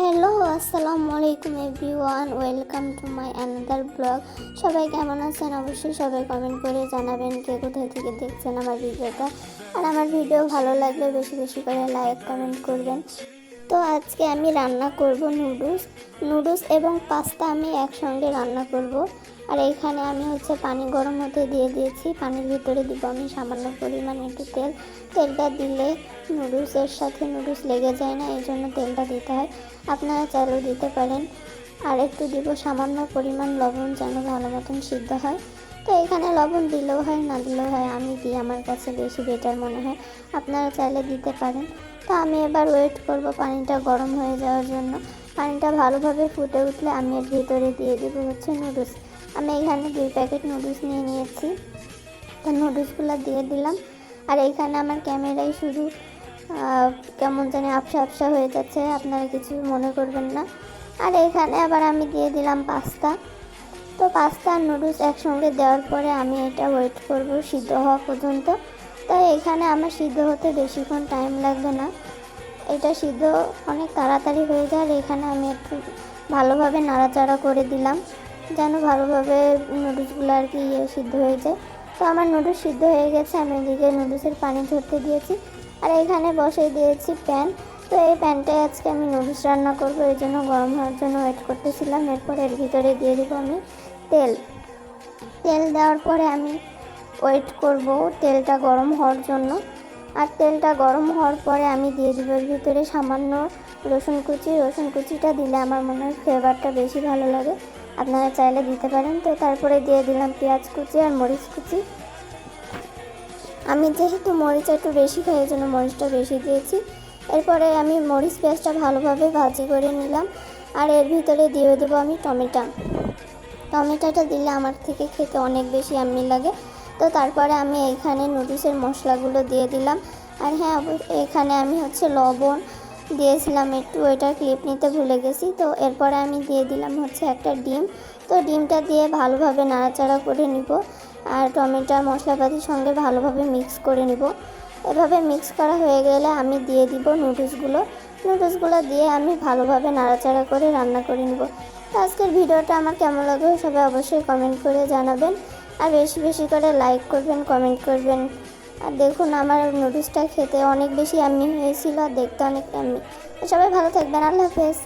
Hello আসসালামু আলাইকুম everyone welcome to my another blog সবাই কেমন আছেন? অবশ্যই সবাই কমেন্ট করে জানাবেন কে কোথায় থেকে দেখছেন আমার ভিডিওটা। আর আমার ভিডিও ভালো লাগলে বেশি বেশি করে লাইক কমেন্ট করবেন। তো আজকে আমি রান্না করব নুডলস। নুডলস এবং পাস্তা আমি একসঙ্গে রান্না করব। আর এইখানে আমি হচ্ছে পানি গরম হতে দিয়ে দিয়েছি। পানির ভিতরে দিব আমি সামান্য পরিমাণ একটু তেল। তেলটা দিলে নুডলসের সাথে নুডলস লেগে যায় না, এই জন্য তেলটা দিতে হয়। আপনারা চাইলেও দিতে পারেন। আর একটু দিব সামান্য পরিমাণ লবণ যেন ভালো মতন সিদ্ধ হয়। তো এখানে লবণ দিলেও হয়, না দিলেও হয়, আমি দিই, আমার কাছে বেশি বেটার মনে হয়। আপনারা চাইলে দিতে পারেন। তো আমি এবার ওয়েট করব পানিটা গরম হয়ে যাওয়ার জন্য। পানিটা ভালোভাবে ফুটে উঠলে আমি এর ভিতরে দিয়ে দেবো হচ্ছে নুডলস আমি এখানে দুই প্যাকেট নুডলস নিয়ে নিয়েছি। তো নুডলসগুলো দিয়ে দিলাম। আর এইখানে আমার ক্যামেরায় শুধু কেমন জানি আবসা আবসা হয়ে যাচ্ছে, আপনারা কিছু মনে করবেন না। আর এখানে আবার আমি দিয়ে দিলাম পাস্তা। তো পাস্তা আর নুডলস একসঙ্গে দেওয়ার পরে আমি এটা ওয়েট করব সিদ্ধ হওয়া পর্যন্ত। তাই এখানে আমার সিদ্ধ হতে বেশিক্ষণ টাইম লাগবে না। এটা সিদ্ধ অনেক তাড়াতাড়ি হয়ে যায়, আর এখানে আমি একটু ভালোভাবে নাড়াচাড়া করে দিলাম। যেন ভালোভাবে নুডলসগুলো আর কি ইয়ে সিদ্ধ হয়ে যায়। তো আমার নুডলস সিদ্ধ হয়ে গেছে, আমি এদিকে নুডলসের পানি ঝরতে দিয়েছি। আর এখানে বসিয়ে দিয়েছি প্যান তো এই প্যানটায় আজকে আমি নুডলস রান্না করব, এই জন্য গরম হওয়ার জন্য ওয়েট করতেছিলাম। এরপর এর ভিতরে দিয়ে দেবো আমি তেল। তেল দেওয়ার পরে আমি ওয়েট করব তেলটা গরম হওয়ার জন্য। আর তেলটা গরম হওয়ার পরে আমি দিয়ে দেবো এর ভিতরে সামান্য রসুন কুচি। রসুন কুচিটা দিলে আমার মনে হয় ফ্লেভারটা বেশি ভালো লাগে। আপনারা চাইলে দিতে পারেন। তো তারপরে দিয়ে দিলাম পেঁয়াজ কুচি আর মরিচ কুচি। আমি যেহেতু মরিচ একটু বেশি খাই জন্য মরিচটা বেশি দিয়েছি। এরপরে আমি মরিচ পেঁয়াজটা ভালোভাবে ভাজি করে নিলাম। আর এর ভিতরে দিয়ে দেবো আমি টমেটো। টমেটোটা দিলে আমার থেকে খেতে অনেক বেশি আম্মি লাগে। তো তারপরে আমি এইখানে নুডলসের মশলাগুলো দিয়ে দিলাম। আর হ্যাঁ এখানে আমি হচ্ছে লবণ দিয়েছিলাম একটু, ওইটার ক্লিপ নিতে ভুলে গেছি। তো এরপরে আমি দিয়ে দিলাম হচ্ছে একটা ডিম। তো ডিমটা দিয়ে ভালোভাবে নাড়াচাড়া করে নিব আর টমেটো মশলাপাতির সঙ্গে ভালোভাবে মিক্স করে নিব। এভাবে মিক্স করা হয়ে গেলে আমি দিয়ে দিব নুডলসগুলো নুডলসগুলো দিয়ে আমি ভালোভাবে নাড়াচাড়া করে রান্না করে নিব। তো আজকের ভিডিওটা আমার কেমন লাগল সবাই অবশ্যই কমেন্ট করে জানাবেন। আর বেশি বেশি করে লাইক করবেন কমেন্ট করবেন। আর দেখুন, আমার নুডলসটা খেতে অনেক বেশি আমি হয়েছিল আর দেখতে অনেক আমি সবাই ভালো থাকবেন, আল্লাহ হাফেজ।